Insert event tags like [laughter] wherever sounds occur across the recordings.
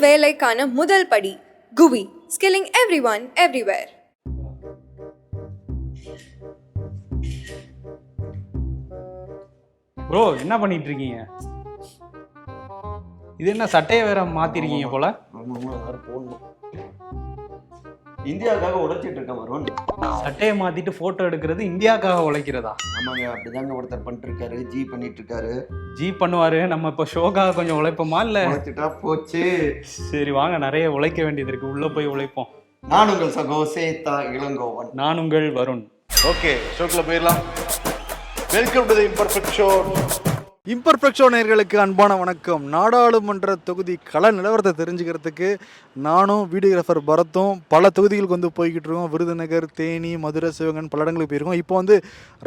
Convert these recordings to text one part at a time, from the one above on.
வேலைக்கான முதல் படி GUVI skilling everyone everywhere bro என்ன பண்ணிட்டு இருக்கீங்க இது என்ன சட்டையை வேற மாத்திருக்கீங்க போல இந்தியாவுக்காக உழைச்சிட்டு இருக்கேன் வருண். சட்டையை மாத்திட்டு போட்டோ எடுக்கிறது இந்தியாக்காக உழைக்கிறதா? ஆமாங்க அப்படிதாங்க ஒருத்தர் பண்ணிட்டு இருக்காரு ஜி பண்ணிட்டு இருக்காரு ஜி பண்ணுவாரு நம்ம இப்போ ஷோக்காக கொஞ்சம் உழைப்போமா இல்ல? உழைச்சிட்டா போச்சு. சரி வாங்க நிறைய உழைக்க வேண்டியது இருக்கு. உள்ள போய் உழைப்போம். நான் உங்கள் சகோ சேத்தா இளங்கோவன். நான் உங்கள் வருண். ஓகே ஷோக்குள்ள போயிடலாம். Welcome to the imperfect show imperfect show நேர்களுக்கு அன்பான வணக்கம். நாடாளுமன்ற தொகுதி கள நிலவரத்தை தெரிஞ்சுக்கிறதுக்கு நானும் வீடியோகிராஃபர் பரத்தும் பல தொகுதிகளுக்கு வந்து போய்கிட்டு இருக்கோம் விருதுநகர் தேனி மதுரை சிவகன் பல இடங்களுக்கு போயிருக்கோம். இப்போ வந்து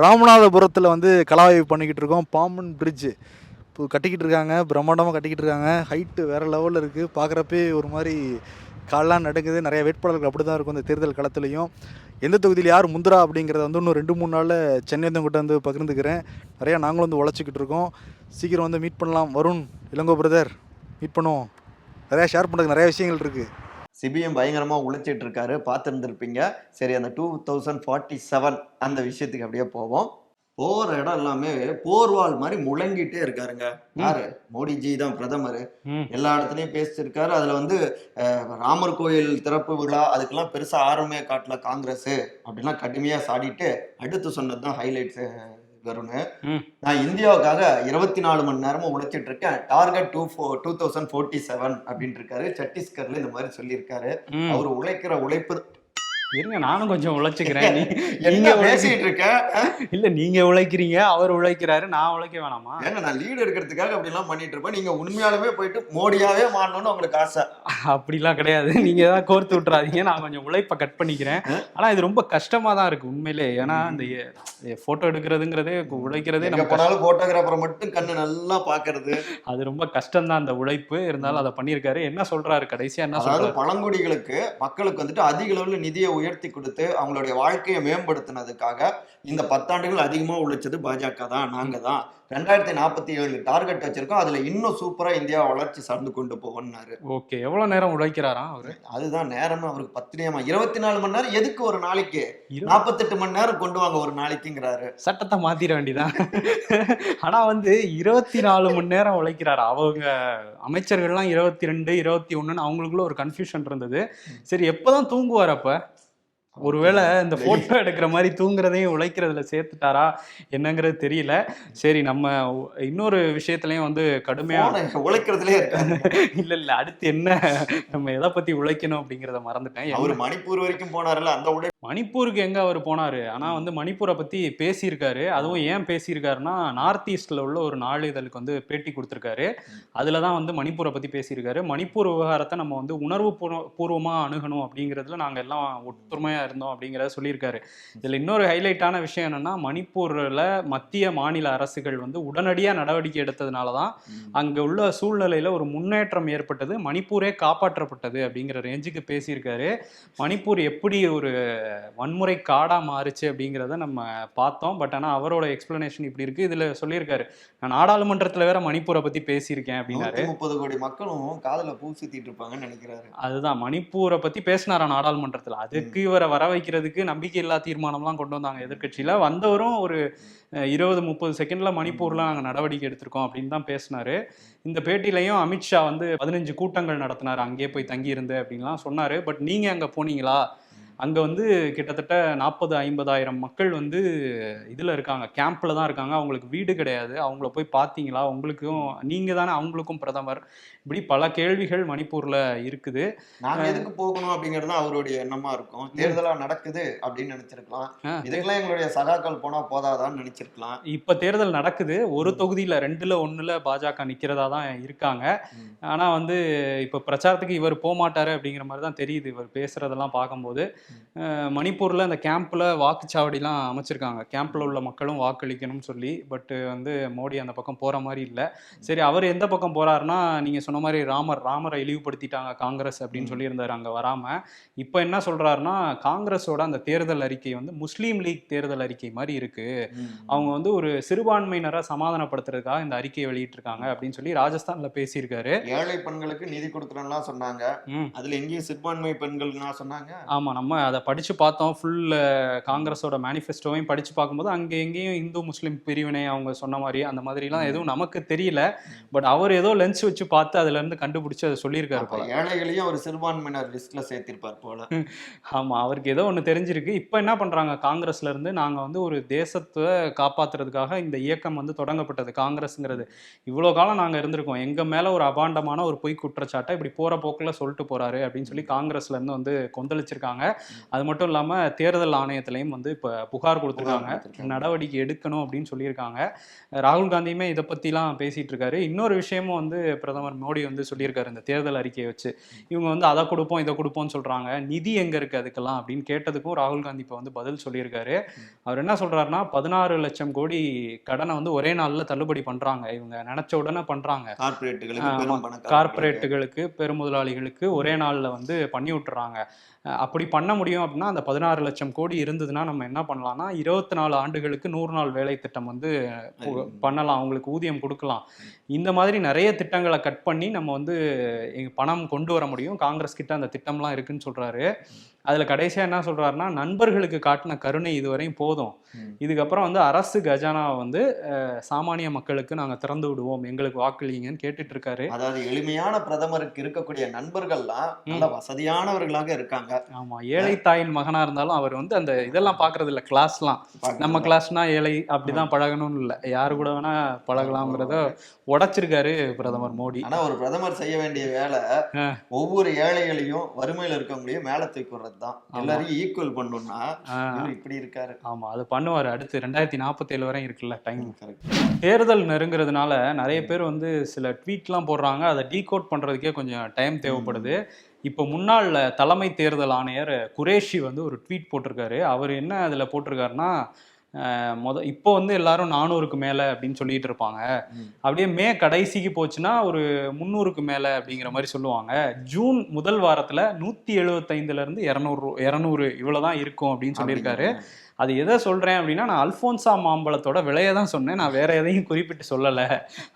ராமநாதபுரத்தில் வந்து கலாய்வு பண்ணிக்கிட்டு இருக்கோம் பாம்பன் பிரிட்ஜு இப்போ கட்டிக்கிட்டு இருக்காங்க பிரம்மாண்டமாக கட்டிக்கிட்டு இருக்காங்க ஹைட்டு வேறு லெவலில் இருக்குது பார்க்குறப்பே ஒரு மாதிரி கால்லாம் நடக்குது நிறைய வேட்பாளர்கள் அப்படி தான் இருக்கும் இந்த தேர்தல் களத்துலையும். எந்த தொகுதியில் யார் முந்திரா அப்படிங்கிறத வந்து இன்னும் ரெண்டு மூணு நாளில் சென்னை கிட்ட வந்து பகிர்ந்துக்கிறேன். நிறையா நாங்களும் வந்து உழைச்சிக்கிட்டு இருக்கோம். சீக்கிரம் வந்து மீட் பண்ணலாம். வருண் இளங்கோ பிரதர் மீட் பண்ணுவோம். நிறையா ஷேர் பண்ணுறதுக்கு நிறைய விஷயங்கள் இருக்குது சிபிஎம் பயங்கரமாக உழைச்சிட்டு இருக்காரு. பார்த்துருந்துருப்பீங்க. சரி அந்த டூ தௌசண்ட் ஃபார்ட்டி செவன் அந்த விஷயத்துக்கு அப்படியே போவோம். போற இடம் எல்லாமே போர்வால் மாதிரி முழங்கிட்டே இருக்காருங்க. யாரு? மோடிஜி தான் பிரதமர். எல்லா இடத்துலயும் பேசியிருக்காரு. அதுல வந்து ராமர் கோயில் திறப்பு விழா அதுக்கெல்லாம் பெருசா ஆர்வமே காட்டல காங்கிரஸ் அப்படிலாம் கடுமையா சாடிட்டு அடுத்து சொன்னதுதான் ஹைலைட்ஸ் ம். நான் இந்தியாவுக்காக இருபத்தி நாலு மணி நேரமும் உழைச்சிட்டு இருக்கேன். Target two four two thousand forty seven அப்படின்ட்டு இருக்காரு. சத்தீஸ்கர்ல இந்த மாதிரி சொல்லியிருக்காரு. அவர் உழைக்கிற உழைப்பு இருங்க நானும் கொஞ்சம் உழைச்சுக்கிறேன். நீங்க பேசிட்டு இருக்க? இல்ல நீங்க உழைக்கிறீங்க அவர் உழைக்கிறாரு நான் உழைக்க வேணாமா? ஏங்க நான் லீடு எடுக்கிறதுக்காக அப்படி எல்லாம் பண்ணிட்டு இருப்பேன். நீங்க உண்மையாலுமே போயிட்டு மோடியாவே மாறணும்னு உங்களுக்கு ஆசை. அப்படிலாம் கிடையாது. நீங்க தான் கோர்த்து விட்டுறாதீங்க. நான் கொஞ்சம் உழைப்பை கட் பண்ணிக்கிறேன். ஆனா இது ரொம்ப கஷ்டமா தான் இருக்கு உண்மையிலே. ஏன்னா இந்த போட்டோ எடுக்கிறதுங்கிறதே உழைக்கிறதே நம்ம போனாலும் போட்டோகிராஃபரை மட்டும் கண்ணு நல்லா பாக்குறது அது ரொம்ப கஷ்டம் தான் அந்த உழைப்பு. இருந்தாலும் அதை பண்ணியிருக்காரு. என்ன சொல்றாரு? கடைசியா என்ன சொல்றாரு? பழங்குடிகளுக்கு மக்களுக்கு வந்துட்டு அதிக அளவுல நிதியை உயர்த்தி கொடுத்து அவங்களுடைய வாழ்க்கையை மேம்படுத்தினதுக்காக இந்த பத்தாண்டுகள் அதிகமா உழைச்சது பாஜக தான் நாங்க தான். ரெண்டாயிரத்தி நாற்பத்தி ஏழு டார்கெட் வச்சிருக்கோம். அதுல இன்னும் சூப்பரா இந்தியா வளர்ச்சி சார்ந்து கொண்டு போவோம்னாரு ஓகே எவ்வளவு நேரம் உழைக்கிறாராம் அவரு? அதுதான் நேரமே அவருக்கு பத்தினியமா இருபத்தி நாலு மணி நேரம் எதுக்கு ஒரு நாளைக்கு? நாற்பத்தெட்டு மணி நேரம் கொண்டு வாங்க ஒரு நாளைக்குங்கிறாரு. சட்டத்தை மாத்திர வேண்டியதான் ஆனா வந்து இருபத்தி நாலு மணி நேரம் உழைக்கிறாரு. அவங்க அமைச்சர்கள்லாம் இருபத்தி ரெண்டு இருபத்தி ஒண்ணுன்னு அவங்களுக்குள்ள ஒரு கன்ஃபியூஷன் இருந்தது. சரி எப்பதான் தூங்குவார் அப்ப? ஒருவேளை இந்த போட்டோ எடுக்கிற மாதிரி தூங்குறதையும் உழைக்கிறதுல சேர்த்துட்டாரா என்னங்கிறது தெரியல. சரி நம்ம இன்னொரு விஷயத்துலயும் வந்து கடுமையா உழைக்கிறதுலே இல்ல இல்ல. அடுத்து என்ன? நம்ம எதை பத்தி உழைக்கணும் அப்படிங்கறத மறந்துட்டேன். அவர் மணிப்பூர் வரைக்கும் போனார்ல அந்த உடை மணிப்பூருக்கு எங்க அவர் போனாரு? ஆனா வந்து மணிப்பூரை பத்தி பேசியிருக்காரு. அதுவும் ஏன் பேசியிருக்காருன்னா நார்த் ஈஸ்ட்ல உள்ள ஒரு நாளிதழுக்கு வந்து பேட்டி கொடுத்திருக்காரு. அதுல தான் வந்து மணிப்பூரை பத்தி பேசியிருக்காரு. மணிப்பூர் விவகாரத்தை நம்ம வந்து உணர்வு பூர்வ- பூர்வமா அணுகணும் அப்படிங்கிறதுல நாங்க எல்லாம் ஒற்றுமையா இருந்தோம் அப்படிங்கிறத சொல்லியிருக்காரு. இதுல இன்னொரு ஹைலைட்டான விஷயம் என்னன்னா மணிப்பூர்ல மத்திய மாநில அரசுகள் வந்து உடனடியா நடவடிக்கை எடுத்ததுனால தான் அங்க உள்ள சூழ்நிலையில ஒரு முன்னேற்றம் ஏற்பட்டது மணிப்பூரே காப்பாற்றப்பட்டது அப்படிங்கிற ரேஞ்சுக்கு பேசியிருக்காரு. மணிப்பூர் எப்படி ஒரு வன்முறை காடா மாறுச்சு அப்படிங்கிறத நம்ம பார்த்தோம். பட் ஆனா அவரோட எக்ஸ்பிளனேஷன் இப்படி இருக்கு. இதுல சொல்லியிருக்காரு நான் நாடாளுமன்றத்துல வேற மணிப்பூரை பத்தி பேசியிருக்கேன் அப்படின்னாரு. முப்பது கோடி மக்களும் காதுல பூ சுத்திட்டு இருப்பாங்கன்னு நினைக்கிறாரு. அதுதான் மணிப்பூரை பத்தி பேசினாரா நாடாளுமன்றத்துல? அதுக்கு இவரை வர வைக்கிறதுக்கு நம்பிக்கை இல்லா தீர்மானம்லாம் கொண்டு வந்தாங்க எதிர்கட்சியில் வந்தவரும் ஒரு இருபது முப்பது செகண்டில் மணிப்பூரில் நாங்கள் நடவடிக்கை எடுத்திருக்கோம் அப்படின்னு தான் பேசினாரு. இந்த பேட்டிலையும் அமித்ஷா வந்து பதினஞ்சு கூட்டங்கள் நடத்தினார். அங்கேயே போய் தங்கியிருந்து அப்படின்லாம் சொன்னார். பட் நீங்கள் அங்கே போனீங்களா? அங்க வந்து கிட்டத்தட்ட நாற்பது ஐம்பதாயிரம் மக்கள் வந்து இதுல இருக்காங்க. கேம்ப்ல தான் இருக்காங்க. அவங்களுக்கு வீடு கிடையாது. அவங்கள போய் பார்த்தீங்களா? உங்களுக்கும் நீங்க தானே அவங்களுக்கும் பிரதமர். இப்படி பல கேள்விகள் மணிப்பூர்ல இருக்குது. நாங்க எதுக்கு போகணும் அப்படிங்கிறது தான் அவருடைய எண்ணமா இருக்கும். தேர்தலா நடக்குது அப்படின்னு நினைச்சிருக்கலாம். இதுக்கெல்லாம் எங்களுடைய சகாக்கள் போனா போதாதான்னு நினைச்சிருக்கலாம். இப்ப தேர்தல் நடக்குது. ஒரு தொகுதியில ரெண்டுல ஒண்ணுல பாஜக நிக்கிறதா தான் இருக்காங்க. ம். ஆனா வந்து இப்ப பிரச்சாரத்துக்கு இவர் போக மாட்டாரு அப்படிங்கிற மாதிரி தான் தெரியுது. இவர் பேசுறதெல்லாம் பார்க்கும்போது. மணிப்பூர்ல அந்த கேம்ப்ல வாக்குச்சாவடிலாம் அமைச்சிருக்காங்க. கேம்ப்ல உள்ள மக்களும் வாக்களிக்கணும்னு சொல்லி பட் வந்து மோடி அந்த பக்கம் போற மாதிரி இல்லை. சரி அவர் எந்த பக்கம் போறாருன்னா நீங்க சொன்ன மாதிரி ராமர் ராமரை இழிவுபடுத்திட்டாங்க காங்கிரஸ் அப்படின்னு சொல்லியிருந்தாரு அங்க வராம. இப்போ என்ன சொல்றாருன்னா காங்கிரஸோட அந்த தேர்தல் அறிக்கை வந்து முஸ்லீம் லீக் தேர்தல் அறிக்கை மாதிரி இருக்கு. அவங்க வந்து ஒரு சிறுபான்மையினரை சமாதானப்படுத்துறதுக்காக இந்த அறிக்கையை வெளியிட்டிருக்காங்க அப்படின்னு சொல்லி ராஜஸ்தான்ல பேசியிருக்காரு. ஏழை பெண்களுக்கு நிதி கொடுக்குறேன்லாம் சொன்னாங்க. அதுல எங்கேயும் சிறுபான்மை பெண்கள்னா சொன்னாங்க? ஆமா நம்ம அதை படிச்சு பார்த்தோம். ஃபுல் காங்கிரஸோட மேனிஃபெஸ்டோவையும் படிச்சு பார்க்கும்போது அங்க எங்கேயும் இந்து முஸ்லீம் பிரிவினை அவங்க சொன்ன மாதிரி அந்த மாதிரிலாம் எதுவும் நமக்கு தெரியல. பட் அவர் ஏதோ லென்ஸ் வச்சு பார்த்து அதுல இருந்து கண்டுபிடிச்சு அதை சொல்லியிருக்காரு போல. ஏழைகளையும் ஒரு சிறுபான்மையினர் லிஸ்ட்ல சேர்த்திருப்பார் போல. ஆமா அவருக்கு ஏதோ ஒன்று தெரிஞ்சிருக்கு. இப்போ என்ன பண்றாங்க? காங்கிரஸ்ல இருந்து நாங்க வந்து ஒரு தேசத்தை காப்பாத்துறதுக்காக இந்த இயக்கம் வந்து தொடங்கப்பட்டது. காங்கிரஸ்ங்கிறது. இவ்வளோ காலம் நாங்க இருந்திருக்கோம். எங்க மேல ஒரு அபாண்டமான ஒரு பொய் குற்றச்சாட்டை இப்படி போற போக்குல சொல்லிட்டு போறாரு அப்படின்னு சொல்லி காங்கிரஸ்ல இருந்து வந்து கொந்தளிச்சிருக்காங்க. அது மட்டும் இல்லாம தேர்தல் ஆணையத்திலையும் வந்து இப்ப புகார் கொடுத்துருக்காங்க. நடவடிக்கை எடுக்கணும் அப்படின்னு சொல்லியிருக்காங்க. ராகுல் காந்தியுமே இதை பத்திலாம் பேசிட்டு இருக்காரு. இன்னொரு விஷயமும் வந்து பிரதமர் மோடி வந்து சொல்லியிருக்காரு இந்த தேர்தல் அறிக்கையை வச்சு. இவங்க வந்து அதை கொடுப்போம் இதை கொடுப்போம்னு சொல்றாங்க. நிதி எங்க இருக்கு அதுக்கெல்லாம் அப்படின்னு கேட்டதுக்கும் ராகுல் காந்தி இப்போ வந்து பதில் சொல்லியிருக்காரு. அவர் என்ன சொல்றாருன்னா பதினாறு லட்சம் கோடி கடனை வந்து ஒரே நாள்ல தள்ளுபடி பண்றாங்க. இவங்க நினைச்ச உடனே பண்றாங்க. கார்பரேட்டுகளுக்கு. கார்ப்பரேட்டுகளுக்கு பெருமுதலாளிகளுக்கு ஒரே நாள்ல வந்து பண்ணி விட்டுறாங்க. அப்படி பண்ண முடியும் அப்படின்னா அந்த பதினாறு லட்சம் கோடி இருந்ததுன்னா நம்ம என்ன பண்ணலாம்னா இருபத்தி நாலு ஆண்டுகளுக்கு நூறு நாள் வேலை திட்டம் வந்து பண்ணலாம். அவங்களுக்கு ஊதியம் கொடுக்கலாம். இந்த மாதிரி நிறைய திட்டங்களை கட் பண்ணி நம்ம வந்து பணம் கொண்டு வர முடியும். காங்கிரஸ் கிட்ட அந்த திட்டம்லாம் இருக்குன்னு சொல்றாரு. அதுல கடைசியா என்ன சொல்றாருன்னா நண்பர்களுக்கு காட்டின கருணை இதுவரையும் போதும். இதுக்கப்புறம் வந்து அரசு கஜானாவை வந்து சாமானிய மக்களுக்கு நாங்க திறந்து விடுவோம் எங்களுக்கு வாக்களிங்கன்னு கேட்டுட்டு இருக்காரு. அதாவது எளிமையான பிரதமருக்கு இருக்கக்கூடிய நண்பர்கள்லாம் நல்ல வசதியானவர்களாக இருக்காங்க. ஆமா ஏழை தாயின் மகனா இருந்தாலும் அவர் வந்து அந்த இதெல்லாம் பாக்குறது இல்ல கிளாஸ்லாம் நம்ம கிளாஸ்னா ஏழை அப்படிதான் பழகணும்னு இல்ல. யாரு கூட வேணா பழகலாம்ங்கிறத உடைச்சிருக்காரு பிரதமர் மோடி. ஆனா ஒரு பிரதமர் செய்ய வேண்டிய வேலை. ஒவ்வொரு ஏழைகளையும் வறுமையில இருக்கவங்களையும் மேல தூக்கி தான். எல்லாரையும் ஈக்குவல் பண்ணணும்னா இப்படி இருக்காரு. ஆமா அது பண்ணுவாரு. அடுத்து ரெண்டாயிரத்தி நாற்பத்தி ஏழு வரையும் இருக்குல்ல டைம் Correct. தேர்தல் நெருங்குறதுனால நிறைய பேர் வந்து சில ட்வீட்லாம் போடுறாங்க. அதை டீகோட் பண்றதுக்கே கொஞ்சம் டைம் தேவைப்படுது. இப்போ முன்னாள் தலைமை தேர்தல் ஆணையர் குரேஷி வந்து ஒரு ட்வீட் போட்டிருக்காரு. அவர் என்ன அதில் போட்டிருக்காருன்னா மொத இப்போ வந்து எல்லாரும் நானூறுக்கு மேலே அப்படின்னு சொல்லிட்டு இருப்பாங்க. அப்படியே மே கடைசிக்கு போச்சுன்னா ஒரு முந்நூறுக்கு மேலே அப்படிங்கிற மாதிரி சொல்லுவாங்க. ஜூன் முதல் வாரத்தில் நூற்றி எழுபத்தைந்துலேருந்து இரநூறு இரநூறு இவ்வளோ தான் இருக்கும் அப்படின்னு சொல்லியிருக்காரு. அது எதை சொல்றேன் அப்படின்னா நான் அல்போன்சா மாம்பழத்தோட விலையை தான் சொன்னேன். நான் வேற எதையும் குறிப்பிட்டு சொல்லல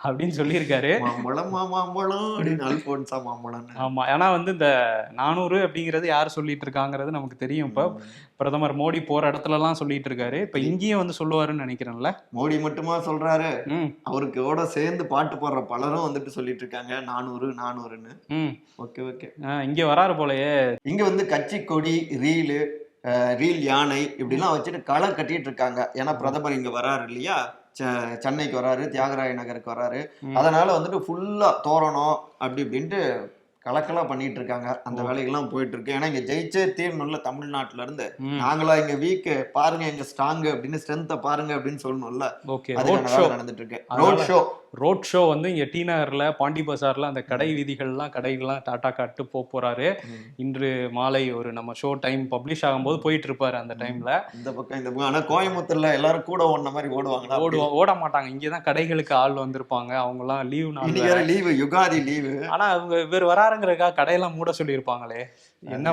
அப்படின்னு சொல்லியிருக்காரு. மாம்பழம் மாம்பழம் அப்படின்னு அல்போன்சா மாம்பழம் ஆமா. ஏன்னா வந்து இந்த நானூறு அப்படிங்கிறது யார் சொல்லிட்டு இருக்காங்கிறது நமக்கு தெரியும் இப்போ. பிரதமர் மோடி போற இடத்துலலாம் சொல்லிட்டு இருக்காரு இப்ப இங்கேயும் வந்து சொல்லுவாருன்னு நினைக்கிறேன்ல. மோடி மட்டுமா சொல்றாரு? அவருக்கு கூட சேர்ந்து பாட்டு பாடுற பலரும் வந்துட்டு சொல்லிட்டு இருக்காங்க நானூறு நானூறுன்னு. Okay okay. இங்க வராரு போலயே. இங்க வந்து கட்சி கொடி ரீலு ரீல் யானை இப்படிலாம் வச்சுட்டு களை கட்டிட்டு இருக்காங்க ஏன்னா பிரதமர் இங்க வராரு இல்லையா? சென்னைக்கு வராரு தியாகராய நகருக்கு வராரு. அதனால வந்துட்டு ஃபுல்லா தோரணம் அப்படி இப்படின்ட்டு கலக்கலா பண்ணிட்டு இருக்காங்க அந்த. வேலைகள்லாம் போயிட்டு இருக்கு ஏன்னா இங்க ஜெயிச்சே தீரணும்ல தமிழ்நாட்டுல இருந்து நாங்களா இங்க வீக்கு பாருங்க எங்க ஸ்ட்ராங் அப்படின்னு ஸ்ட்ரென்த்தை பாருங்க அப்படின்னு சொல்லணும்ல. நடந்துட்டு இருக்கு ரோட் ஷோ ரோட் ஷோ வந்து இங்க டி நகர்ல பாண்டி பஜார்ல அந்த கடை வீதிகள்லாம் கடைகள்லாம் டாட்டா காட்டு போக போறாரு. இன்று மாலை ஒரு நம்ம ஷோ டைம் பப்ளிஷ் ஆகும்போது போயிட்டு இருப்பாரு அந்த டைம்ல. இந்த பக்கம் இந்த பக்கம். ஆனா கோயம்புத்தூர்ல எல்லாரும் கூட ஓடின மாதிரி ஓடுவாங்களா அப்படி? ஓடுவா ஓட மாட்டாங்க. இங்கதான் கடைகளுக்கு ஆள் வந்திருப்பாங்க. அவங்க எல்லாம் லீவ் நாள் லீவு யுகாதி லீவு. ஆனா அவங்க இவர் வராருங்கிறதுக்காக கடையெல்லாம் மூட சொல்லியிருப்பாங்களே. என்ன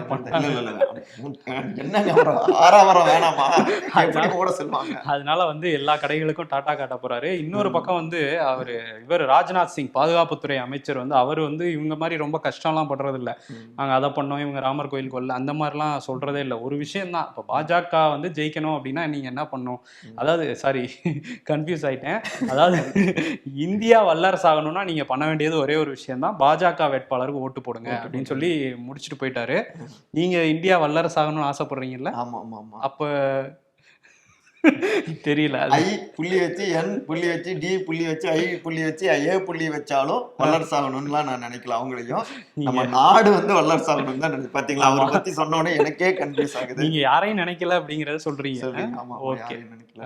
அதனால வந்து எல்லா கடைகளுக்கும் டாட்டா காட்ட போறாரு. இன்னொரு பக்கம் வந்து அவரு இவர் ராஜ்நாத் சிங் பாதுகாப்புத்துறை அமைச்சர் வந்து அவர் வந்து இவங்க மாதிரி ரொம்ப கஷ்டம்லாம் பண்றது இல்ல நாங்க அதை பண்ணோம் இவங்க ராமர் கோயில் கொல்ல அந்த மாதிரிலாம் சொல்றதே இல்லை. ஒரு விஷயம் தான். இப்போ பாஜக வந்து ஜெயிக்கணும் அப்படின்னா நீங்க என்ன பண்ணணும்? அதாவது சாரி கன்ஃபியூஸ் ஆயிட்டேன். அதாவது இந்தியா வல்லரசு ஆகணும்னா நீங்க பண்ண வேண்டியது ஒரே ஒரு விஷயம் தான். பாஜக வேட்பாளருக்கு ஓட்டு போடுங்க அப்படின்னு சொல்லி முடிச்சுட்டு போயிட்டாரு. நீங்க இந்தியா வல்லரசு ஆகணும்னு ஆசைப்படுறீங்கல்ல? ஆமா ஆமா ஆமா. அப்ப [laughs] தெரியல. ஐ புள்ளி வச்சு என் புள்ளி வச்சு டி புள்ளி வச்சு ஐ புள்ளி வச்சு ஏ புள்ளி வச்சாலும் வல்லரசு ஆகணும்லாம் நான் நினைக்கல. அவங்களையும் நம்ம நாடு வந்து வல்லரசு ஆகணும் தான் பாத்தீங்களா? அவரை பத்தி சொன்ன உடனே எனக்கே கன்ஃபியூஸ் ஆகுது. நீங்க யாரையும் நினைக்கல அப்படிங்கறத சொல்றீங்க. ஆமா, ஓகே நினைக்கல.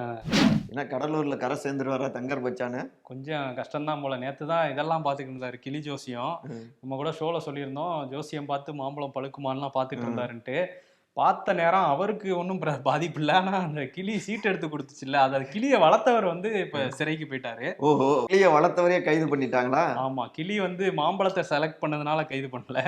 ஏன்னா கடலூர்ல கரை சேர்ந்துருவாரா தங்கர் பச்சானு? கொஞ்சம் கஷ்டம்தான் போல. நேத்து தான் இதெல்லாம் பாத்துக்கிட்டு இருந்தாரு கிளி ஜோசியம். நம்ம கூட ஷோல சொல்லியிருந்தோம் ஜோசியம் பார்த்து மாம்பழம் பழுக்குமான்லாம் பார்த்துட்டு இருந்தாருன்ட்டு. பார்த்த நேரம் அவருக்கு ஒன்றும் பாதிப்பு இல்லை ஆனா அந்த கிளி சீட் எடுத்து கொடுத்துச்சுல்ல. அதை கிளியை வளர்த்தவர் வந்து இப்ப சிறைக்கு போயிட்டாரு. ஓஹோ. கிளிய வளர்த்தவரையே கைது பண்ணிட்டாங்களா? ஆமா. கிளி வந்து மாம்பழத்தை செலக்ட் பண்ணதுனால கைது பண்ணல.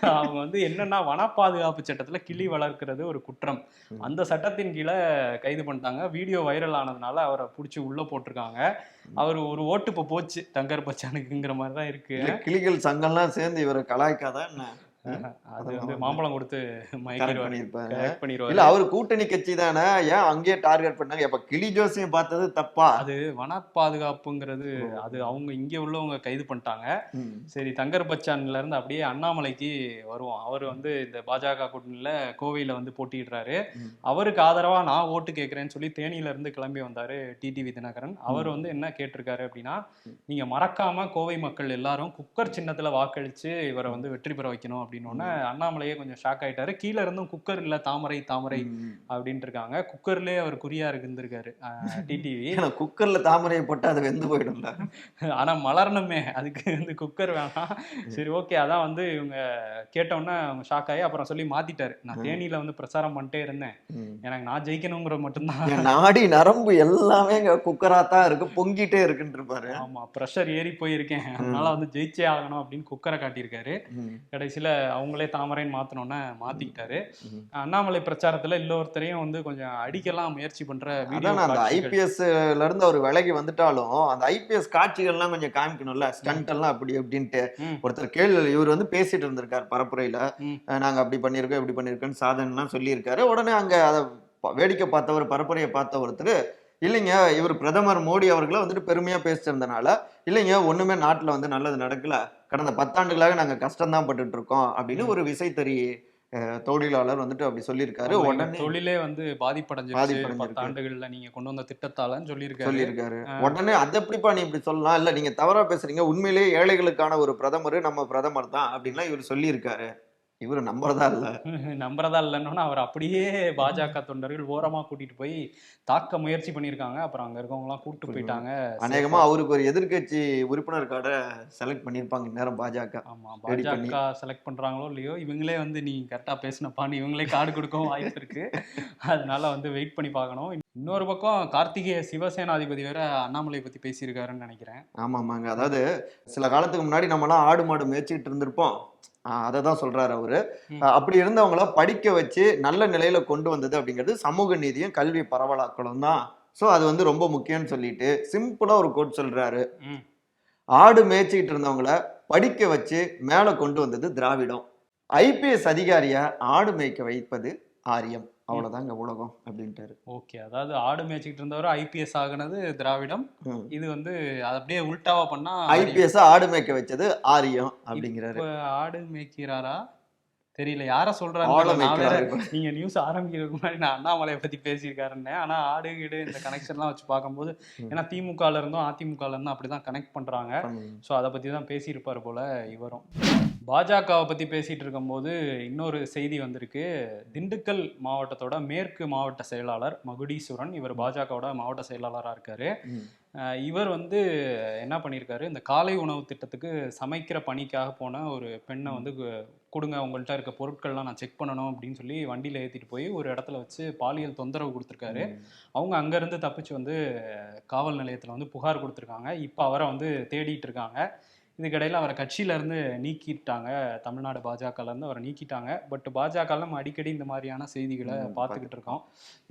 அவங்க வந்து என்னன்னா வன பாதுகாப்பு சட்டத்துல கிளி வளர்க்கிறது ஒரு குற்றம். அந்த சட்டத்தின் கீழே கைது பண்ணிட்டாங்க. வீடியோ வைரல் ஆனதுனால அவரை பிடிச்சி உள்ள போட்டிருக்காங்க. அவர் ஒரு ஓட்டு இப்போ போச்சு. தங்கர் பச்சானுக்குங்கிற மாதிரி தான் இருக்கு கிளிகள் சங்கம்லாம் சேர்ந்து இவரை கலாய்க்காதான் என்ன? அது வந்து மாம்பழம் கொடுத்து பண்ணிடுவாரு. அவரு கூட்டணி கட்சி தானே ஏன் அங்கேயே டார்கெட் பண்ணாங்க? அப்ப கிளி ஜோசியம் பார்த்தது தப்பா? அது வன பாதுகாப்புங்கிறது அது அவங்க இங்க உள்ளவங்க கைது பண்ணிட்டாங்க. சரி தங்கர் பச்சான்ல இருந்து அப்படியே அண்ணாமலைக்கு வருவோம். அவர் வந்து இந்த பாஜக கூட்டணியில கோவையில வந்து போட்டியிடுறாரு. அவருக்கு ஆதரவா நான் ஓட்டு கேட்கறேன்னு சொல்லி தேனியில இருந்து கிளம்பி வந்தாரு டிடிவி தினகரன் அவர் வந்து என்ன கேட்டிருக்காரு அப்படின்னா நீங்க மறக்காம கோவை மக்கள் எல்லாரும் குக்கர் சின்னத்துல வாக்களிச்சு இவரை வந்து வெற்றி பெற வைக்கணும் அப்படின்னு உடனே அண்ணாமலையே கொஞ்சம் ஷாக் ஆயிட்டாரு. கீழ இருந்தும் குக்கர் இல்ல தாமரை தாமரை. அப்படின்ட்டு இருக்காங்க குக்கர்லயே அவர் குறியா இருந்திருக்காரு டிடிவி குக்கர்ல [laughs] தாமரையை போட்டு அது வெந்து போயிடும்ல. [laughs] ஆனா மலரணுமே அதுக்கு வந்து குக்கர் வேணாம். சரி ஓகே அதான் வந்து இவங்க கேட்டோன்னே அவங்க ஷாக் ஆகி அப்புறம் சொல்லி மாத்திட்டாரு. நான் தேனியில வந்து பிரச்சாரம் பண்ணிட்டே இருந்தேன். எனக்கு நான் ஜெயிக்கணுங்கிற மட்டும்தான். நாடி நரம்பு எல்லாமே குக்கரா தான் இருக்கு பொங்கிட்டே இருக்குன்னு இருப்பாரு. ஆமா ப்ரெஷர் ஏறி போயிருக்கேன். அதனால வந்து ஜெயிச்சே ஆகணும் அப்படின்னு குக்கரை காட்டியிருக்காரு. கடைசியில அவங்களே தாமரைன்னு மாத்தணும்னு மாத்திக்கிட்டாரு ம். அண்ணாமலை பிரச்சாரத்துல இன்னொருத்தரையும் வந்து கொஞ்சம் அடிக்கலாம் முயற்சி பண்ற வீடியோ அந்த காட்சிகள். ஐபிஎஸ்ல இருந்து அவர் விலகி வந்துட்டாலும் அந்த ஐபிஎஸ் காட்சிகள்லாம் கொஞ்சம் காமிக்கணும்ல ஸ்டண்ட் எல்லாம் அப்படி அப்படின்ட்டு. ஒருத்தர் கேள்வி இவர் வந்து பேசிட்டு இருந்திருக்காரு பரப்புரையில நாங்க அப்படி பண்ணியிருக்கோம் இப்படி பண்ணியிருக்கோம்னு சாதனைலாம் சொல்லியிருக்காரு உடனே அங்க அதை வேடிக்கை பார்த்தவர் பரப்புரையை பார்த்த ஒருத்தர் இல்லைங்க இவர் பிரதமர் மோடி அவர்களை வந்துட்டு பெருமையா பேசியிருந்தனால இல்லைங்க ஒண்ணுமே நாட்டுல வந்து நல்லது நடக்கல. கடந்த பத்தாண்டுகளாக நாங்க கஷ்டம் தான் பட்டுட்டு இருக்கோம் அப்படின்னு ஒரு விசைத்தறி அஹ், தொழிலாளர் வந்துட்டு அப்படி சொல்லியிருக்காரு. உடனே தொழிலே வந்து பாதிப்படைஞ்சிருச்சு. பாதிப்படைஞ்சிருக்கு. பத்து ஆண்டுகள்ல நீங்க கொண்டு வந்த திட்டத்தாலன்னு சொல்லியிருக்காரு. சொல்லியிருக்காரு. உடனே அது எப்படிப்பா நீ இப்படி சொல்லலாம்? இல்ல நீங்க தவறா பேசுறீங்க. உண்மையிலேயே ஏழைகளுக்கான ஒரு பிரதமர் நம்ம பிரதமர் தான் அப்படின்லாம் இவர் சொல்லியிருக்காரு. இவர் நம்புறதா இல்ல? [laughs] நம்புறதா இல்லைன்னு அவர் அப்படியே பாஜக தொண்டர்கள் ஓரமா கூட்டிட்டு போய் தாக்க முயற்சி பண்ணியிருக்காங்க. அப்புறம் அங்க இருக்கவங்க எல்லாம் கூட்டு போயிட்டாங்க. அநேகமா அவருக்கு ஒரு எதிர்க்கட்சி உறுப்பினர் கார்டை செலக்ட் பண்ணியிருப்பாங்க இந்நேரம் பாஜக. ஆமா. பாஜக செலக்ட் பண்றாங்களோ இல்லையோ இவங்களே வந்து நீ கரெக்டா பேசினப்பான்னு இவங்களே கார்டு கொடுக்கவும் வாய்ப்பு இருக்கு. [laughs] அதனால வந்து வெயிட் பண்ணி பார்க்கணும். இன்னொரு பக்கம் கார்த்திகேய சிவசேனாதிபதி வேற அண்ணாமலை பத்தி பேசியிருக்காருன்னு நினைக்கிறேன். ஆமாமாங்க. அதாவது சில காலத்துக்கு முன்னாடி நம்மலாம் ஆடு மாடு மேய்ச்சிட்டு இருந்திருப்போம். அதை தான் சொல்றாரு அவரு. அப்படி இருந்தவங்கள படிக்க வச்சு நல்ல நிலையில கொண்டு வந்தது அப்படிங்கிறது சமூக நீதியும் கல்வி பரவலாக்களும் தான். ஸோ அது வந்து ரொம்ப முக்கியம்னு சொல்லிட்டு சிம்பிளா ஒரு கோட் சொல்றாரு. ஆடு மேய்ச்சிக்கிட்டு இருந்தவங்கள படிக்க வச்சு மேலே கொண்டு வந்தது திராவிடம். ஐபிஎஸ் அதிகாரியா ஆடு மேய்க்க வைப்பது ஆரியம். அவ்வளவுதாங்க உலகம் அப்படின்ட்டாரு. ஓகே அதாவது ஆடு மேய்ச்சிக்கிட்டு இருந்தவர் ஐபிஎஸ் ஆகுனது திராவிடம். இது வந்து அப்படியே உல்டாவா பண்ணா ஐபிஎஸ் ஆடு மேய்க்க வச்சது ஆரியம் அப்படிங்கிறாரு. ஆடு மேய்க்கிறாரா? தெரியல. யார மேய்க்கிறாரு. நீங்க நியூஸ் ஆரம்பிக்கிறதுக்கு முன்னாடி நான் அண்ணாமலையை பத்தி பேசியிருக்காருன்னு. ஆனா ஆடு கீடு இந்த கனெக்ஷன்லாம் வச்சு பார்க்கும்போது. ஏன்னா திமுகல இருந்தும் அதிமுகல இருந்தும் அப்படிதான் கனெக்ட் பண்றாங்க. ஸோ அதை பத்தி தான் பேசியிருப்பார் போல இவரும். பாஜகவை பத்தி பேசிட்டு இருக்கும்போது இன்னொரு செய்தி வந்திருக்கு. திண்டுக்கல் மாவட்டத்தோட மேற்கு மாவட்ட செயலாளர் மகுடீஸ்வரன் இவர் பாஜகவோட மாவட்ட செயலாளராக இருக்காரு. இவர் வந்து என்ன பண்ணியிருக்காரு? இந்த காலை உணவு திட்டத்துக்கு சமைக்கிற பணிக்காக போன ஒரு பெண்ணை வந்து கொடுங்க உங்கள்கிட்ட இருக்க பொருட்கள்லாம் நான் செக் பண்ணணும் அப்படின்னு சொல்லி வண்டியில் ஏற்றிட்டு போய் ஒரு இடத்துல வச்சு பாலியல் தொந்தரவு கொடுத்துருக்காரு. அவங்க அங்கேருந்து தப்பிச்சு வந்து காவல் நிலையத்தில் வந்து புகார் கொடுத்துருக்காங்க. இப்போ அவரை வந்து தேடிட்டு இருக்காங்க. இதுக்கிடையில் அவரை கட்சியிலேருந்து நீக்கிட்டாங்க. தமிழ்நாடு பாஜகலேருந்து அவரை நீக்கிட்டாங்க. பட் பாஜக நம்ம அடிக்கடி இந்த மாதிரியான செய்திகளை பார்த்துக்கிட்டு இருக்கோம்.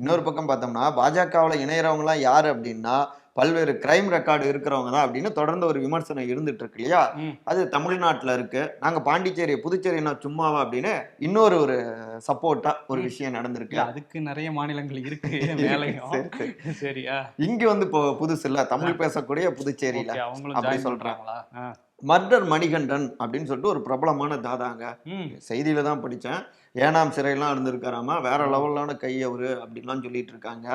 இன்னொரு பக்கம் பார்த்தோம்னா பாஜகவில் இணையறவங்கலாம் யாரு அப்படின்னா பல்வேறு கிரைம் ரெக்கார்டு இருக்கிறவங்க தான் அப்படின்னு தொடர்ந்து ஒரு விமர்சனம் இருந்துட்டு இருக்கு இல்லையா. அது தமிழ்நாட்டில் இருக்கு நாங்க பாண்டிச்சேரி புதுச்சேரி நான் சும்மாவா அப்படின்னு இன்னொரு ஒரு சப்போர்ட்டா ஒரு. விஷயம் நடந்திருக்கு அதுக்கு நிறைய மாநிலங்கள் இருக்கு. சரியா இங்க வந்து இப்போ புதுசு இல்ல தமிழ் பேசக்கூடிய புதுச்சேரியில அப்படி. சொல்றாங்களா. மர்டர் மணிகண்டன் அப்படின்னு சொல்லிட்டு ஒரு பிரபலமான தாதாங்க. செய்தியில தான் படித்தேன். ஏனாம் சிறையெல்லாம் இருந்திருக்காராமா? வேற லெவலான கை அவரு அப்படின்லாம் சொல்லிட்டு இருக்காங்க.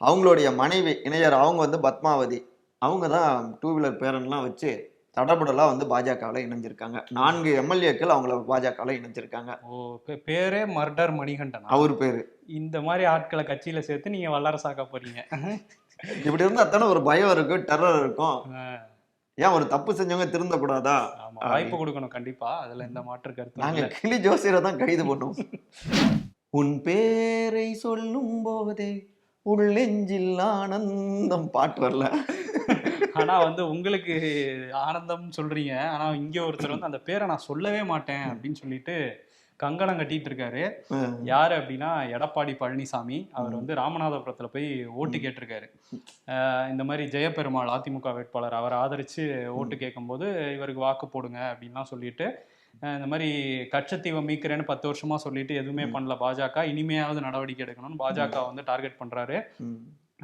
அவங்களுடைய மனைவி இணையர் அவங்க வந்து பத்மாவதி. அவங்க தான் டூ வீலர் பேரன்லாம் வச்சு தடபுடலா வந்து பாஜகவில் இணைஞ்சிருக்காங்க. நான்கு எம்எல்ஏக்கள் அவங்கள பாஜகவில் இணைஞ்சிருக்காங்க. ஓ பேரே மர்டர் மணிகண்டன்? அவர் பேரு. இந்த மாதிரி ஆட்களை கட்சியில சேர்த்து நீங்க வல்லரசாக்க போறீங்க. இப்படி இருந்தா தானே ஒரு பயம் இருக்கும் டெரர் இருக்கும். ஏன் ஒரு தப்பு செஞ்சவங்க திருந்தக்கூடாதா? ஆமா வாய்ப்பு கொடுக்கணும். கண்டிப்பா. அதுல எந்த மாற்று கருத்து நாங்க கிளி ஜோசியரை தான் கைது பண்ணுவோம் உன் பேரை சொல்லும் போதே உள்ளெஞ்சில் ஆனந்தம். பாட்டு வரல. ஆனா வந்து உங்களுக்கு ஆனந்தம் சொல்றீங்க. ஆனா இங்க ஒருத்தர் வந்து அந்த பேரை நான் சொல்லவே மாட்டேன் அப்படின்னு சொல்லிட்டு கங்கணம் கட்டிட்டு இருக்காரு. யாரு அப்படின்னா எடப்பாடி பழனிசாமி. அவர் வந்து ராமநாதபுரத்துல போய் ஓட்டு கேட்டிருக்காரு. இந்த மாதிரி ஜெயபெருமாள் அதிமுக வேட்பாளர் அவரை ஆதரிச்சு ஓட்டு கேட்கும்போது இவருக்கு வாக்கு போடுங்க அப்படின்லாம் சொல்லிட்டு இந்த மாதிரி கச்சத்தீவை மீட்கிறேன்னு பத்து வருஷமா சொல்லிட்டு எதுவுமே பண்ணல பாஜக. இனிமையாவது நடவடிக்கை எடுக்கணும்னு பாஜக வந்து டார்கெட் பண்றாரு.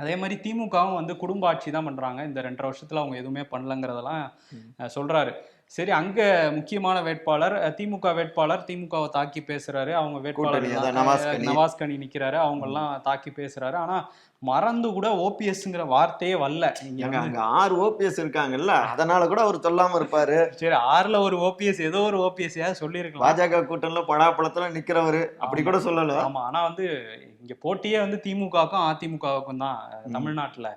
அதே மாதிரி திமுகவும் வந்து குடும்ப ஆட்சி தான் பண்றாங்க. இந்த ரெண்டரை வருஷத்துல அவங்க எதுவுமே பண்ணலங்கிறதெல்லாம் சொல்றாரு. சரி அங்க முக்கியமான வேட்பாளர் திமுக வேட்பாளர் திமுகவை தாக்கி பேசுறாரு. அவங்க வேட்பாளர் நவாஸ்கனி. நிக்கிறாரு. அவங்க எல்லாம் தாக்கி பேசுறாரு. ஆனா மறந்து கூட ஓபிஎஸ்ங்கிற வார்த்தையே வரல. நீங்க அங்க ஆறு ஓபிஎஸ் இருக்காங்கல்ல அதனால கூட அவர் சொல்லாம இருப்பாரு. சரி ஆறுல ஒரு ஓபிஎஸ் ஏதோ ஒரு ஓபிஎஸ் சொல்லியிருக்கலாம். பாஜக கூட்டணில படாப்பழத்துல நிக்கிறவரு அப்படி கூட சொல்லல. ஆமா ஆனா வந்து இங்க போட்டியே வந்து திமுகவுக்கும் அதிமுகவுக்கும் தான். தமிழ்நாட்டுல.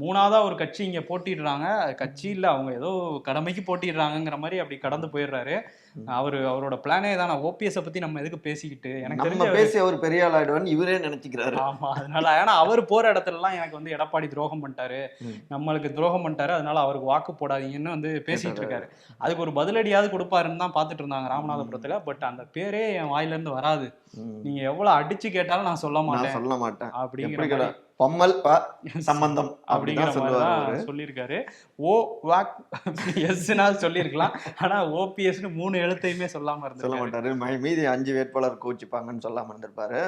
மூணாவதா ஒரு கட்சி இங்க போட்டிடுறாங்க கட்சி இல்ல அவங்க ஏதோ கடமைக்கு போட்டிடுறாங்கங்கிற மாதிரி அப்படி கடந்து போயிடுறாரு. அவரு அவரோட பிளானே தான் ஓபிஎஸ் பத்தி நம்ம எதுக்கு பேசிக்கிட்டு? எனக்கு நம்ம தெரிஞ்ச பேசி அவர் பெரிய ஆள் ஆயிடுவான்னு இவரே நினைச்சுக்கிறாரு. ஆமா அதனால ஏன்னா அவர் போற இடத்துல எல்லாம் எனக்கு வந்து எடப்பாடி துரோகம் பண்ணிட்டாரு. நம்மளுக்கு துரோகம் பண்ணிட்டாரு. அதனால அவருக்கு வாக்கு போடாதீங்கன்னு வந்து பேசிட்டு இருக்காரு. அதுக்கு ஒரு பதிலடியாவது கொடுப்பாருன்னு தான் பாத்துட்டு இருந்தாங்க ராமநாதபுரத்துல. பட் அந்த பேரே என் வாயில இருந்து வராது. நீங்க எவ்வளவு அடிச்சு கேட்டாலும் நான் சொல்ல மாட்டேன். சொல்ல மாட்டேன். அப்படிங்கிற பம்மல் ப சம்பந்தம் அப்படிங்கிற மாதிரி சொல்லுவாரு சொல்லியிருக்காரு. ஓ வாக் எஸ்னா சொல்லியிருக்கலாம். ஆனா ஓபிஎஸ்னு மூணு எழுத்தையுமே சொல்லாம சொல்ல இருந்திருக்காரு மாட்டாரு மீதி அஞ்சு வேட்பாளர் கோச்சிப்பாங்கன்னு சொல்லாம இருந்திருப்பாரு.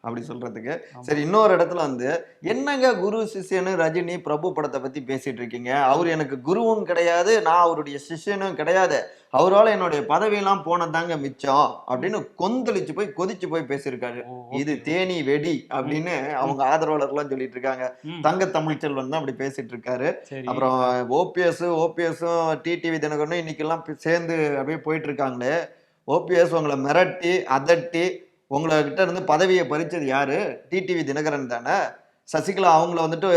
அப்படி சொல்றதுக்கு. சரி இன்னொரு இடத்துல வந்து என்னங்க குரு சிஷ்யனு ரஜினி பிரபு படத்தை பத்தி பேசிட்டு இருக்கீங்க? அவர் எனக்கு குருவும் கிடையாது நான் அவருடைய சிஷ்யனும் கிடையாது. அவரால என்னுடைய பதவியெல்லாம் போனதாங்க மிச்சம் அப்படின்னு கொந்தளிச்சு போய் கொதிச்சு போய் பேசியிருக்காரு. இது. தேனி வெடி அப்படின்னு அவங்க ஆதரவாளர்லாம் சொல்லிட்டு இருக்காங்க தங்க தமிழ்ச்செல்வன் தான் அப்படி பேசிட்டு இருக்காரு அப்புறம் ஓபிஎஸ் ஓபிஎஸும் டிடிவி தினகரனும் இன்னைக்கெல்லாம் பி- சேர்ந்து அப்படியே போயிட்டு இருக்காங்களே ஓபிஎஸ் உங்களை மிரட்டி அதட்டி உங்களை கிட்ட இருந்து பதவியை பறிச்சது யாரு? டிடிவி தினகரன் தானே. சசிகலா அவங்கள வந்துட்டு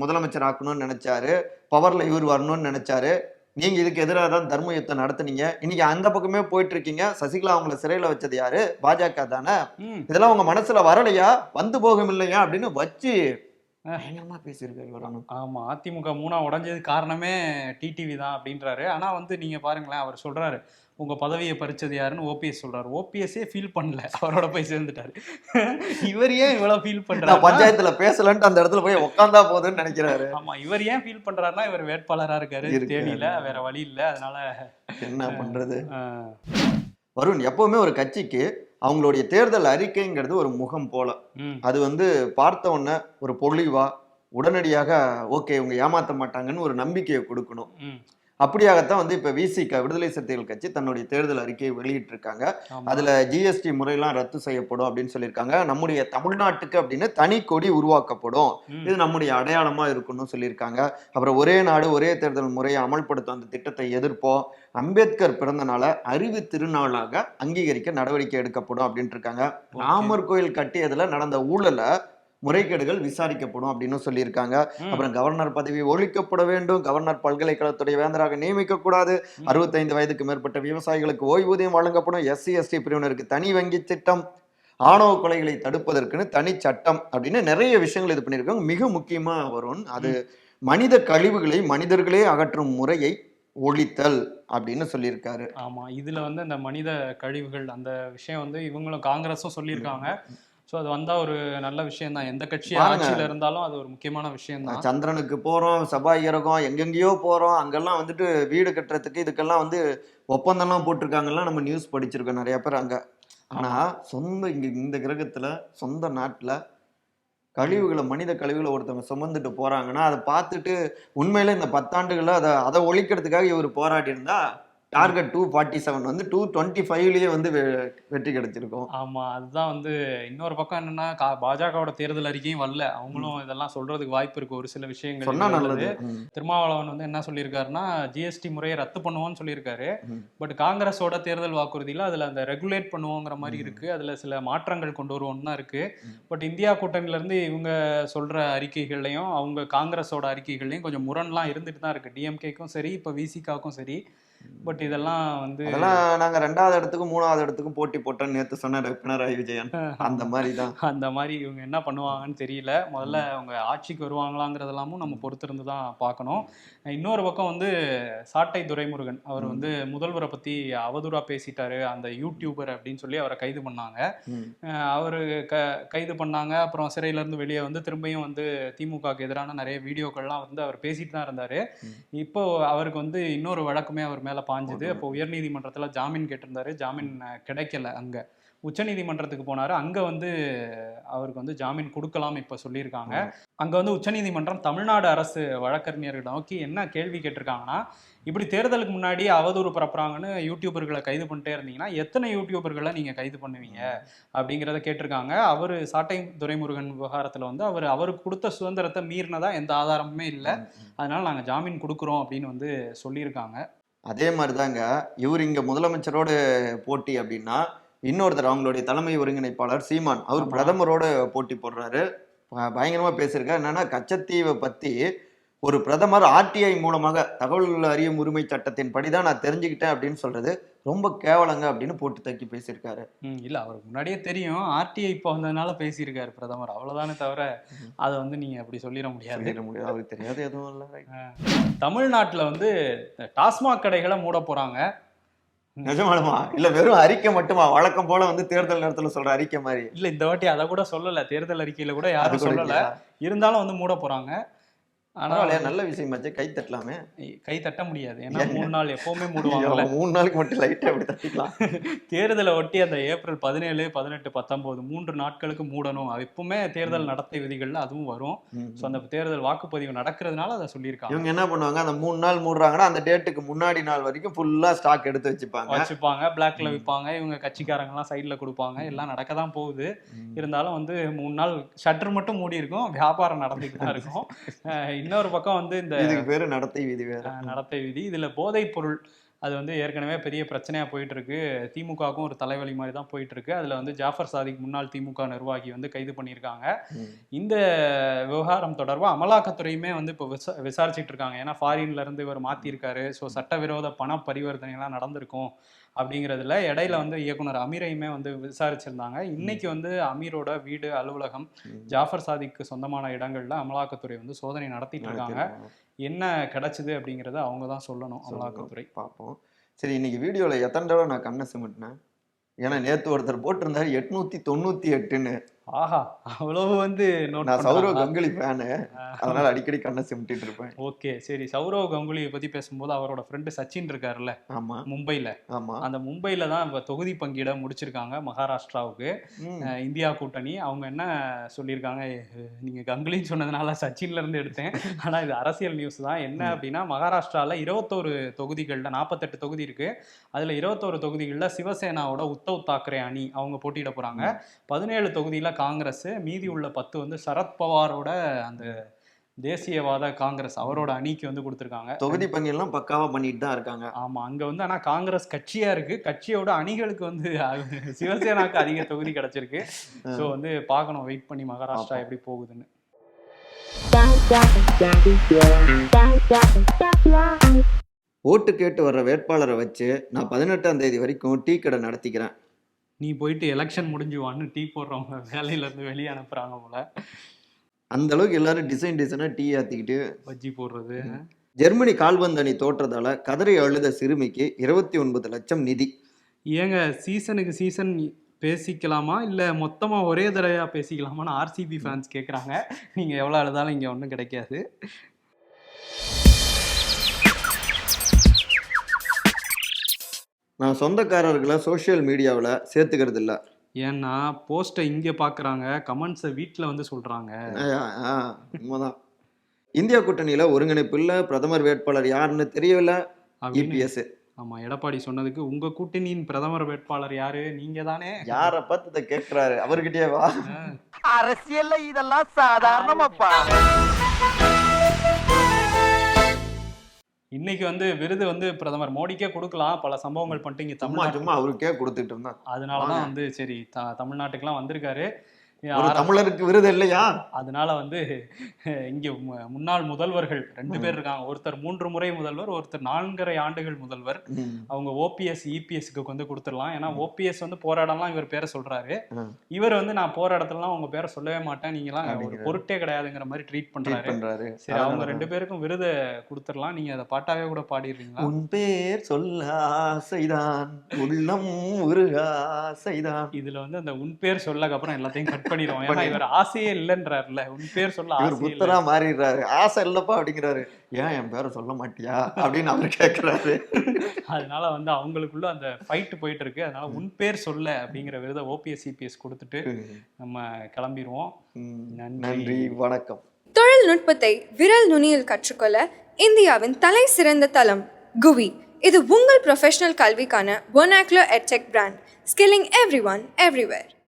முதலமைச்சர் ஆக்கணும்னு நினைச்சாரு. பவர்ல இவர் வரணும்னு நினைச்சாரு. நீங்க இதுக்கு எதிராக தான் தர்ம யுத்தம் நடத்துனீங்க. இன்னைக்கு அந்த பக்கமே போயிட்டு இருக்கீங்க சசிகலா அவங்கள சிறையில வச்சது யாரு? பாஜக தானே? இதெல்லாம் உங்க மனசுல வரலையா? வந்து போகும் இல்லையா அப்படின்னு வச்சு பயங்கரமா பேசியிருக்காரு இவரானும் ஆமா அதிமுக மூணா உடைஞ்சது காரணமே டிடிவி தான் அப்படின்றாரு. ஆனா வந்து நீங்க பாருங்களேன் அவர் சொல்றாரு உங்க பதவியை பறிச்சது யாருன்னு ஓபிஎஸ் சொல்றாரு. ஓபிஎஸ்ஸே ஃபீல் பண்ணல அவரோட போய் சேர்ந்துட்டாரு. இவர் ஏன் இவ்வளவு ஃபீல் பண்றாரு பஞ்சாயத்துல பேசலன்ட்டு அந்த இடத்துல போய் உட்காந்தா போதுன்னு நினைக்கிறாரு. ஆமா இவர் ஏன் ஃபீல் பண்றாருன்னா இவர் வேட்பாளரா இருக்காரு. தேனியில வேற வழி இல்ல அதனால என்ன பண்றது? வருண் எப்பவுமே ஒரு கட்சிக்கு அவங்களுடைய தேர்தல் அறிக்கைங்கிறது ஒரு முகம் போல. அது வந்து பார்த்த உடனே ஒரு பொழிவா உடனடியாக ஓகே இவங்க ஏமாத்த மாட்டாங்கன்னு ஒரு நம்பிக்கையை கொடுக்கணும். அப்படியாகத்தான் வந்து இப்ப விசிக விடுதலை சிறுத்தைகள் கட்சி தன்னுடைய தேர்தல் அறிக்கையை வெளியிட்டிருக்காங்க. அதுல ஜிஎஸ்டி முறையெல்லாம் ரத்து செய்யப்படும் அப்படின்னு சொல்லியிருக்காங்க. நம்முடைய தமிழ்நாட்டுக்கு அப்படின்னு தனி கொடி உருவாக்கப்படும். இது நம்முடைய அடையாளமா இருக்கும்னு சொல்லியிருக்காங்க. அப்புறம் ஒரே நாடு ஒரே தேர்தல் முறையை அமல்படுத்தும் அந்த திட்டத்தை எதிர்ப்போம். அம்பேத்கர் பிறந்த நாளை அறிவு திருநாளாக அங்கீகரிக்க நடவடிக்கை எடுக்கப்படும் அப்படின்ட்டு இருக்காங்க. ராமர் கோயில் கட்டியதுல நடந்த ஊழல முறைகேடுகள் விசாரிக்கப்படும் அப்படின்னு சொல்லியிருக்காங்க. அப்புறம் கவர்னர் பதவி ஒழிக்கப்பட வேண்டும். கவர்னர் பல்கலைக்கழகத்துடைய வேந்தராக நியமிக்க கூடாது. அறுபத்தைந்து வயதுக்கு மேற்பட்ட விவசாயிகளுக்கு ஓய்வூதியம் வழங்கப்படும். எஸ்சி எஸ்டி பிரிவினருக்கு தனி வங்கி திட்டம் ஆணவ கொலைகளை தடுப்பதற்குன்னு தனி சட்டம் அப்படின்னு நிறைய விஷயங்கள் இது பண்ணியிருக்காங்க. மிக முக்கியமா வரும் அது மனித கழிவுகளை மனிதர்களே அகற்றும் முறையை ஒழித்தல் அப்படின்னு சொல்லியிருக்காரு. ஆமா இதுல வந்து அந்த மனித கழிவுகள் அந்த விஷயம் வந்து இவங்களும் காங்கிரஸும் சொல்லியிருக்காங்க. சோ அது வந்தா ஒரு நல்ல விஷயம் தான் எந்த கட்சி. ஆட்சியில இருந்தாலும் அது ஒரு முக்கியமான விஷயம் தான் சந்திரனுக்கு போறோம் செவ்வாய் இறக்கம் எங்கெங்கேயோ போறோம். அங்கெல்லாம் வந்துட்டு வீடு கட்டுறதுக்கு இதுக்கெல்லாம் வந்து ஒப்பந்தம்லாம் போட்டிருக்காங்கலாம் நம்ம நியூஸ் படிச்சிருக்கோம் நிறைய பேர் அங்க. ஆனா சொந்த இங்க இந்த கிரகத்துல சொந்த நாட்டுல கழிவுகளை மனித கழிவுகளை ஒருத்தவங்க சுமந்துட்டு போறாங்கன்னா அதை பார்த்துட்டு உண்மையில இந்த பத்தாண்டுகள்ல அதை அதை ஒழிக்கிறதுக்காக இவர் போராடி இருந்தா டார்கெட் டூ ஃபார்ட்டி செவன் வந்து டூ டுவெண்ட்டி ஃபைவ்லயே வந்து வெற்றி கிடைச்சிருக்கும். ஆமா அதுதான் வந்து இன்னொரு பக்கம் என்னன்னா பாஜகவோட தேர்தல் அறிக்கையும் வரல. அவங்களும் இதெல்லாம் சொல்றதுக்கு வாய்ப்பு இருக்கு. ஒரு சில விஷயங்கள் சொன்னா நல்லது. திருமாவளவன் வந்து என்ன சொல்லியிருக்காருன்னா ஜிஎஸ்டி முறையை ரத்து பண்ணுவோம்னு சொல்லியிருக்காரு. பட் காங்கிரஸோட தேர்தல் வாக்குறுதியில அதுல அந்த ரெகுலேட் பண்ணுவோங்கிற மாதிரி. இருக்கு. அதுல சில மாற்றங்கள் கொண்டு வருவோம்னு தான் இருக்கு. பட் இந்தியா கூட்டணியில இருந்து இவங்க சொல்ற அறிக்கைகள்லையும் அவங்க காங்கிரஸோட அறிக்கைகள்லையும் கொஞ்சம் முரண்லாம் இருந்துட்டு தான் இருக்கு. டிஎம்கேக்கும் சரி இப்ப விசிகாவுக்கும் சரி. பட் இதெல்லாம் வந்து அதெல்லாம் நாங்க ரெண்டாவது இடத்துக்கும் மூணாவது இடத்துக்கும் போட்டி போட்டோம்னு நேத்து சொன்னாரு பினராயி விஜயன். அந்த மாதிரி தான் அந்த மாதிரி இவங்க என்ன பண்ணுவாங்கன்னு தெரியல. முதல்ல அவங்க ஆட்சிக்கு வருவாங்களாங்கிறதெல்லாமும் நம்ம பொறுத்திருந்து தான் பார்க்கணும். இன்னொரு பக்கம் வந்து சாட்டை துரைமுருகன். அவர் வந்து முதல்வரை பத்தி அவதூறா பேசிட்டாரு. அந்த யூடியூபர் அப்படின்னு சொல்லி அவரை கைது பண்ணாங்க. அவரு க கைது பண்ணாங்க. அப்புறம் சிறையில இருந்து வெளியே வந்து திரும்பியும் வந்து திமுகவுக்கு எதிரான நிறைய வீடியோக்கள்லாம் வந்து அவர் பேசிட்டு தான் இருந்தாரு. இப்போ அவருக்கு வந்து இன்னொரு வழக்குமே அவர் மேல பாஞ்சுது. அப்போ உயர்நீதிமன்றத்துல ஜாமீன் கேட்டிருந்தாரு. ஜாமீன் கிடைக்கல அங்க. உச்சநீதிமன்றத்துக்கு போனாரு. அங்க வந்து அவருக்கு வந்து ஜாமீன் கொடுக்கலாம் இப்ப சொல்லியிருக்காங்க. அங்க வந்து உச்சநீதிமன்றம் தமிழ்நாடு அரசு வழக்கறிஞர்களை நோக்கி என்ன கேள்வி கேட்டிருக்காங்கன்னா இப்படி தேர்தலுக்கு முன்னாடி அவதூறு பரப்புறாங்கன்னு யூடியூபர்களை கைது பண்ணிட்டே இருந்தீங்கன்னா எத்தனை யூடியூபர்களை நீங்க கைது பண்ணுவீங்க? அப்படிங்கிறத கேட்டிருக்காங்க. அவர் சாட்டை துரைமுருகன் விவகாரத்துல வந்து அவர் அவருக்கு கொடுத்த சுதந்திரத்தை மீறினதா எந்த ஆதாரமுமே இல்லை. அதனால நாங்க ஜாமீன் கொடுக்குறோம் அப்படின்னு வந்து சொல்லியிருக்காங்க. அதே மாதிரிதாங்க இவர் இங்க முதலமைச்சரோட போட்டி அப்படின்னா இன்னொருத்தர் அவங்களுடைய தலைமை ஒருங்கிணைப்பாளர் சீமான் அவர். பிரதமரோட போட்டி போடுறாரு. ப- பயங்கரமா பேசியிருக்காரு. என்னன்னா கச்சத்தீவை பத்தி ஒரு பிரதமர் ஆர்டிஐ மூலமாக தகவல் அறியும் உரிமை சட்டத்தின் படிதான் நான் தெரிஞ்சுக்கிட்டேன் அப்படின்னு சொல்றது. ரொம்ப கேவலங்க அப்படின்னு போட்டு தக்கி பேசியிருக்காரு. இல்ல அவருக்கு முன்னாடியே தெரியும். ஆர்டிஐ இப்போ வந்ததுனால பேசியிருக்காரு பிரதமர். அவ்வளவுதானே தவிர அதை வந்து நீங்க அப்படி சொல்லிட முடியாது. சொல்லிட முடியாது. அவருக்கு தெரியாது எதுவும் இல்லை. தமிழ்நாட்டுல வந்து டாஸ்மாக் கடைகளை மூட போறாங்க. நிஜமாலுமா? இல்ல வெறும் அறிக்கை மட்டுமா? வழக்கம் போல வந்து தேர்தல் நேரத்துல சொல்ற அறிக்கை மாதிரி. இல்ல இந்த வாட்டி அதை கூட சொல்லல. தேர்தல் அறிக்கையில கூட யாரும் சொல்லல? இருந்தாலும் வந்து மூட போறாங்க. ஆனா பரவாயில்லையா? நல்ல விஷயமாச்சு. கை தட்டலாமே. கை தட்ட முடியாது. ஏன்னா? மூணு நாள் எப்பவுமே மூடுவாங்கல்ல. மூணு நாளைக்கு மட்டும் லைட்டா அப்படி தட்டிக்கலாம். [laughs] தேர்தலை ஒட்டி அந்த ஏப்ரல் பதினேழு பதினெட்டு பத்தொன்பது மூன்று நாட்களுக்கு மூடணும். அது எப்பவுமே தேர்தல் நடத்தை விதிகள்ல அதுவும் வரும். ஸோ அந்த தேர்தல் வாக்குப்பதிவு நடக்கிறதுனால அதை சொல்லியிருக்காங்க. இவங்க என்ன பண்ணுவாங்க? அந்த மூணு நாள் மூடுறாங்கன்னா அந்த டேட்டுக்கு முன்னாடி நாள் வரைக்கும் ஃபுல்லா ஸ்டாக் எடுத்து வச்சுப்பாங்க. வச்சுப்பாங்க பிளாக்ல. விற்பாங்க இவங்க கட்சிக்காரங்க எல்லாம் சைட்ல கொடுப்பாங்க. எல்லாம் நடக்க தான் போகுது. இருந்தாலும் வந்து மூணு நாள் ஷட்டர் மட்டும் மூடி இருக்கும் வியாபாரம் நடந்துட்டு தான் இருக்கும். [laughs] இன்னொரு பக்கம் வந்து இந்த இதுக்கு பேரு நடத்தை விதி வேற. நடத்தை விதி. இதுல போதைப் பொருள் அது வந்து ஏற்கனவே பெரிய பிரச்சனையா போயிட்டு இருக்கு திமுகவுக்கும் ஒரு தலைவலி மாதிரி தான் போயிட்டு இருக்கு அதுல வந்து ஜாஃபர் சாதிக் முன்னாள் திமுக நிர்வாகி வந்து கைது பண்ணியிருக்காங்க. இந்த விவகாரம் தொடர்பா அமலாக்கத்துறையுமே வந்து இப்போ விசா விசாரிச்சுட்டு இருக்காங்க ஏன்னா ஃபாரின்ல இருந்து இவர் மாத்திருக்காரு ஸோ சட்டவிரோத பண பரிவர்த்தனைலாம் நடந்திருக்கும் அப்படிங்கிறதுல இடையில வந்து இயக்குனர் அமீரையுமே வந்து விசாரிச்சிருந்தாங்க. இன்னைக்கு வந்து அமீரோட வீடு அலுவலகம். ஜாஃபர் சாதிக்கு சொந்தமான இடங்கள்ல அமலாக்கத்துறை வந்து சோதனை நடத்திட்டு இருக்காங்க. என்ன கிடைச்சது அப்படிங்கறத அவங்க தான் சொல்லணும் அமலாக்கத்துறை. பார்ப்போம். சரி இன்னைக்கு வீடியோல எத்தனை தடவை நான் கண்ணை சிமிட்டினேன்? ஏன்னா நேத்து ஒருத்தர் போட்டிருந்தாரு எட்நூத்தி தொண்ணூத்தி எட்டுன்னு. ஆஹா அவ்வளவு வந்து நான் சௌரவ்? கங்குலி ஃபேனு அதனால அடிக்கடி கண்ணை சிமிட்டிட்டு இருப்பேன். ஓகே சரி. சௌரவ் கங்குலியை பத்தி பேசும்போது அவரோட ஃப்ரெண்டு சச்சின் இருக்காருல்ல ஆமா. மும்பைல. ஆமா. அந்த மும்பையில தான் இப்ப தொகுதி பங்கீட முடிச்சிருக்காங்க மகாராஷ்டிராவுக்கு. இந்தியா கூட்டணி. அவங்க என்ன சொல்லியிருக்காங்க? நீங்க கங்குலின்னு சொன்னதுனால சச்சின்ல இருந்து எடுத்தேன். ஆனா இது அரசியல் நியூஸ் தான். என்ன அப்படின்னா மகாராஷ்டிரால இருபத்தோரு தொகுதிகள்ல நாற்பத்தெட்டு தொகுதி இருக்கு. அதுல இருபத்தோரு தொகுதிகள்ல சிவசேனாவோட உத்தவ் தாக்கரே அணி அவங்க போட்டியிட போறாங்க. பதினேழு தொகுதியில காங்கிரஸ் மீதி உள்ள பத்து வந்து சரத்பவாரோட அந்த தேசியவாத காங்கிரஸ் அவரோட அணிக்கு வந்து கொடுத்துருக்காங்க. தொகுதி பங்கெல்லாம் பக்காவா பண்ணிட்டு தான் இருக்காங்க. ஆமா அங்க வந்து ஆனா காங்கிரஸ் கட்சியா இருக்கு. கட்சியோட அணிகளுக்கு வந்து சிவசேனாக்கு அதிக தொகுதி கிடைச்சிருக்கு. சோ வந்து பார்க்கணும். வெயிட் பண்ணி மகாராஷ்டிரா எப்படி போகுதுன்னு. ஓட்டு கேட்டு வர்ற வேட்பாளரை வச்சு நான் பதினெட்டாம் தேதி வரைக்கும் டீ கடை நடத்திக்கிறேன். நீ போயிட்டு எலெக்ஷன் முடிஞ்சுவான்னு டீ போடுறவங்க வேலையில இருந்து வெளியே அனுப்புறாங்க போல. அந்த அளவுக்கு எல்லாரும் டிசைன் டிசைனா டீ ஆத்திக்கிட்டு பஜ்ஜி போடுறது. ஜெர்மனி கால்பந்து அணி தோற்றதால கதறி அழுத சிறுமிக்கு இருபத்தி ஒன்பது லட்சம் நிதி. ஏங்க சீசனுக்கு சீசன் பேசிக்கலாமா? இல்ல மொத்தமா ஒரே தடவையா பேசிக்கலாமான்னு ஆர்சிபி ஃபேன்ஸ் கேக்குறாங்க. நீங்க எவ்வளவு அழுதாலும் இங்க ஒன்றும் கிடைக்காது. நான் சொந்தக்காரர்களை சோஷியல் மீடியாவில் சேர்த்துக்கிறது இல்ல ஏன்னா போஸ்ட்டை இங்க பாக்குறாங்க கமெண்ட்ஸை வீட்ல வந்து சொல்றாங்க. ஆ, ஆ, உண்மைதான். இந்தியா கூட்டணியில ஒருங்கிணைப்பு இல்ல பிரதமர் வேட்பாளர் யாருன்னு தெரியல இபிஎஸ் ஆமா எடப்பாடி சொன்னதுக்கு உங்க கூட்டணியின் பிரதமர் வேட்பாளர் யாரு? நீங்க தானே யார பார்த்து இதை கேட்கிறாரு அவர்கிட்டயே வா. அரசியல்ல இதெல்லாம் சாதாரணமாப்பா. இன்னைக்கு வந்து விருது வந்து பிரதமர் மோடிக்கே கொடுக்கலாம். பல சம்பவங்கள் பண்ணிட்டு இங்க சும்மா தமிழ்நாட்டு சும்மா அவருக்கே கொடுத்துட்டு இருந்தான் அதனாலதான். வந்து சரி த தமிழ்நாட்டுக்கெல்லாம் வந்திருக்காரு. ஒரு தமிழருக்கு விருது இல்லையா? அதனால வந்து இங்க முன்னாள் முதல்வர்கள் ரெண்டு பேர் இருக்காங்க. ஒருத்தர் மூன்று முறை முதல்வர் ஒருத்தர் நான்கரை ஆண்டுகள் முதல்வர். அவங்க ஓபிஎஸ் இபிஎஸ்க்கு வந்து கொடுத்துடலாம். ஏன்னா ஓபிஎஸ் வந்து போராடலாம் இவர் பேரை சொல்றாரு. இவர் வந்து நான் போராடத்துலாம் உங்க பேரை சொல்லவே மாட்டேன். நீங்களாம் ஒரு. பொருட்டே கிடையாதுங்கிற மாதிரி ட்ரீட் பண்றாரு. சரி அவங்க ரெண்டு பேருக்கும் விருதை கொடுத்துடலாம். நீங்க அதை பாட்டாவே கூட பாடிடுறீங்களா? உன் பேர் சொல்ல ஆசைதான். உள்ளம் உருக ஆசைதான். இதுல வந்து அந்த உன் பேர் சொல்லக்கு அப்புறம் எல்லாத்தையும் கட் பண்ணிடுவோம். ஏன்னா இவர் ஆசையே இல்லைன்றாருல உன் பேர் சொல்ல இவர் ஆசையே புத்தரா மாறிடுறாரு. ஆசை இல்லப்பா அப்படிங்கிறாரு. ஏன் என் பேரை சொல்ல மாட்டியா? அப்படின்னு அவர் கேக்குறாரு. அதனால வந்து அவங்களுக்குள்ள அந்த ஃபைட் போயிட்டு இருக்கு. அதனால உன் பேர் சொல்ல அப்படிங்கிற விருதை ஓபிஎஸ் சிபிஎஸ் கொடுத்துட்டு நம்ம கிளம்பிடுவோம். நன்றி. வணக்கம். தொழில்நுட்பத்தை விரல் நுனியில் கற்றுக்கொள்ள இந்தியாவின் தலை சிறந்த தளம் குவி. இது உங்கள் ப்ரொஃபஷனல் கல்விக்கான ஒனாக்லோ எட்செக் brand skilling everyone everywhere